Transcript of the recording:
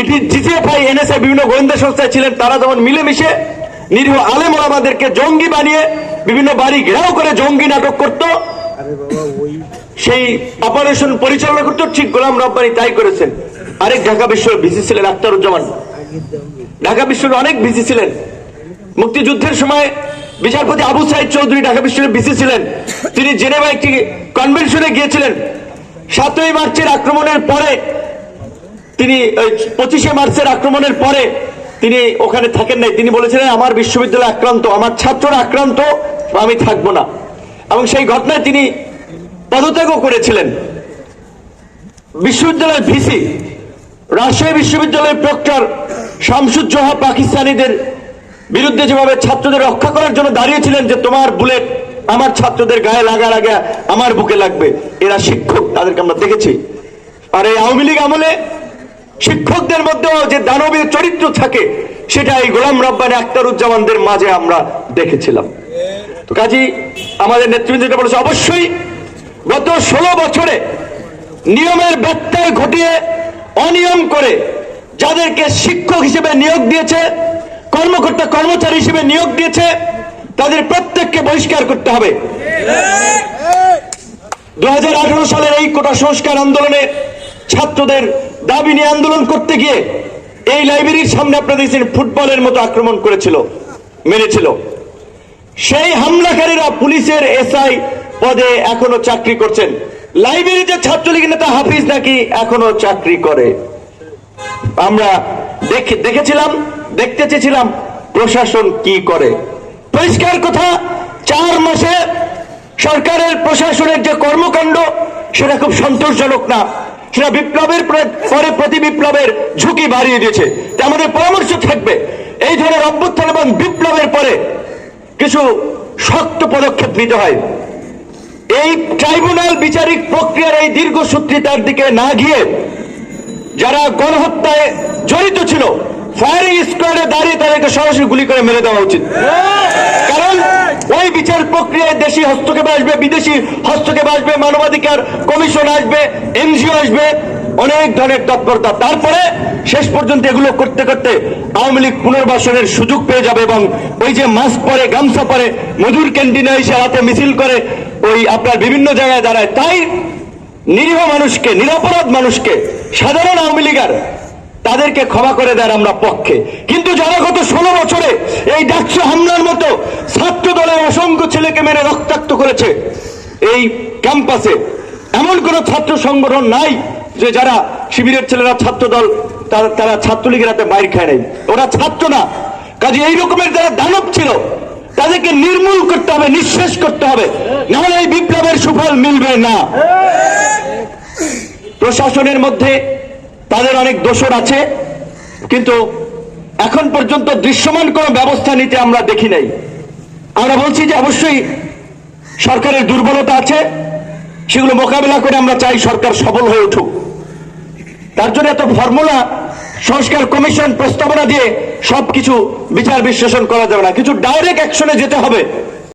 এটি জিসিএফআই এনএসআই বিভিন্ন গোয়েন্দা সংস্থায় ছিলেন। তারা যেমন মিলেমিশে নিরীহ আলেম ওলামাদেরকে জঙ্গি বানিয়ে বিভিন্ন বাড়ি ঘেরাও করে জঙ্গি নাটক করত সেই অপারেশন পরিচালনা করতো ঠিক গোলাম রব্বানি তাই করেছেন। আরেক ঢাকা বিশ্বের ভিসি ছিলেন আখতারুজ্জামান। ঢাকা বিশ্বের অনেক ভিসি ছিলেন। মুক্তিযুদ্ধের সময় বিচারপতি আবু সাইদ চৌধুরী ঢাকা বিশ্বের ভিসি ছিলেন। তিনি জেনেভা একটি কনভেনশনে গিয়েছিলেন। সাতই মার্চের আক্রমণের পরে তিনি ওই পঁচিশে মার্চের আক্রমণের পরে তিনি ওখানে থাকেন নাই। তিনি বলেছিলেন, আমার বিশ্ববিদ্যালয় আক্রান্ত, আমার ছাত্ররা আক্রান্ত, আমি থাকব না। এবং সেই ঘটনায় তিনি পদত্যাগও করেছিলেন। বিশ্ববিদ্যালয়ের ভিসি, রাজশাহী বিশ্ববিদ্যালয়ের প্রক্টর শামসুজ্জোহা পাকিস্তানিদের বিরুদ্ধে যেভাবে ছাত্রদের রক্ষা করার জন্য দাঁড়িয়েছিলেন যে, তোমার বুলেট আমার ছাত্রদের গায়ে লাগা লাগা আমার বুকে লাগবে। এরা শিক্ষক, তাদেরকে আমরা দেখেছি। আর এই আওয়ামী লীগ আমলে শিক্ষকদের মধ্যেও যে দানবীয় চরিত্র থাকে সেটা এই গোলাম রব্বানি আক্তারুজ্জামানদের মাঝে আমরা দেখেছিলাম। তো কাজী আমাদের নেতৃবৃন্দ যেটা বলেছে অবশ্যই গত ষোলো বছরে নিয়মের ব্যত্যয় ঘটিয়ে অনিয়ম করে যাদেরকে শিক্ষক হিসেবে নিয়োগ দিয়েছে কর্মকর্তা কর্মচারী হিসেবে নিয়োগ দিয়েছে তাদের প্রত্যেককে বহিষ্কার করতে হবে। দু হাজার আঠারো সালের এই কোটা সংস্কার আন্দোলনে ছাত্রদের দাবি নিয়ে আন্দোলন করতে গিয়ে এই লাইব্রেরির সামনে আপনারা দেখছেন ফুটবলের মতো আক্রমণ করেছিল, মেরেছিল। সেই হামলাকারীরা পুলিশের এসআই পদে এখনও চাকরি করছেন। লাইব্রেরিতে ছাত্রলীগ নেতা হাফিজ নাকি এখনও চাকরি করে। আমরা দেখে দেখেছিলাম, দেখতে চেয়েছিলাম প্রশাসন কি করে। পরিষ্কার কথা, চার মাসে সরকারের প্রশাসনের যে কর্মকাণ্ড, সেটা খুব সন্তোষজনক না। সেটা বিপ্লবের পরে প্রতি বিপ্লবের ঝুঁকি বাড়িয়ে দিয়েছে। তাই আমাদের পরামর্শ থাকবে। এই ধরনের অভ্যুত্থান এবং বিপ্লবের পরে কিছু শক্ত পদক্ষেপ নিতে হয়। এই ট্রাইব্যুনাল বিচারিক প্রক্রিয়ার এই দীর্ঘসূত্রিতার দিকে না গিয়ে যারা গণহত্যায় জড়িত ছিল ফায়ারিং স্কোয়াডে দাঁড়িয়ে তাদেরকে সরাসরি গুলি করে মেরে দেওয়া উচিত। কারণ ওই বিচার প্রক্রিয়ায় দেশি হস্তক্ষেপ আসবে, বিদেশি হস্তক্ষেপ আসবে, মানবাধিকার কমিশন আসবে, এনজিও আসবে, অনেক ধরনের তৎপরতা। তারপরে শেষ পর্যন্ত এগুলো করতে করতে আওয়ামী লীগ পুনর্বাসনের সুযোগ পেয়ে যাবে এবং ওই যে মাস্ক পরে, গামছা পরে, মধুর ক্যান্টিনে এসে হাতে মিছিল করে ওই আপনার বিভিন্ন জায়গায় দাঁড়ায়। তাই নিরীহ মানুষকে, নিরাপরাধ মানুষকে, সাধারণ আওয়ামী লীগার তাদেরকে ক্ষমা করে দেয় আমরা পক্ষে। কিন্তু যারা গত ষোলো বছরে এই ডাকসু হামলার মতো ছাত্র দলের অসংখ্য ছেলেকে মেরে রক্তাক্ত করেছে এই ক্যাম্পাসে। এমন কোন ছাত্র সংগঠন নাই যে যারা শিবিরের ছেলেরা ছাত্র দল তারা তারা ছাত্রলীগের হাতে বাইর খায় নাই। ওরা ছাত্র না। কাজে এই রকমের যারা দানব ছিল, তাদেরকে নির্মূল করতে হবে, নিঃশেষ করতে হবে। নাহলে এই বিপ্লবের সুফল মিলবে না। প্রশাসনের মধ্যে তাদের অনেক দোষর আছে, কিন্তু এখন পর্যন্ত দৃশ্যমান কোনো ব্যবস্থা নিতে আমরা দেখি নাই। আমরা বলছি যে অবশ্যই সরকারের দুর্বলতা আছে, সেগুলো মোকাবেলা করে আমরা চাই সরকার সফল হয়ে উঠুক। তার জন্য এত ফর্মুলা, সংস্কার কমিশন প্রস্তাবনা দিয়ে সবকিছু বিচার বিশ্লেষণ করা যাবে না। কিছু ডাইরেক্ট অ্যাকশনে যেতে হবে।